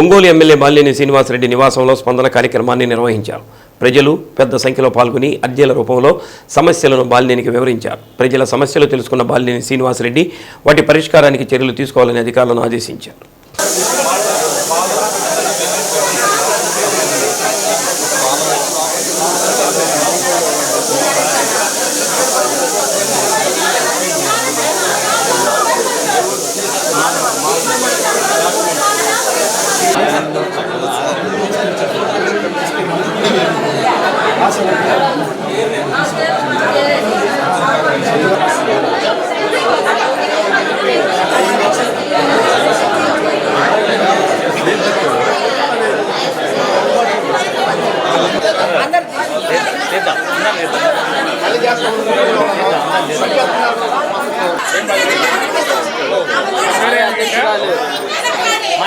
Ongole MLA Balineni Srinivasa Reddy నివాసంలో స్పందన కార్యక్రమాన్ని నిర్వహించారు. ప్రజలు పెద్ద సంఖ్యలో పాల్గొని అర్జీల రూపంలో సమస్యలను బాలినేనికి వివరించారు. ప్రజల సమస్యలు తెలుసుకున్న బాలినేని శ్రీనివాసరెడ్డి వాటి పరిష్కారానికి చర్యలు తీసుకోవాలని అధికారులను ఆదేశించారు. సరే అంతే మా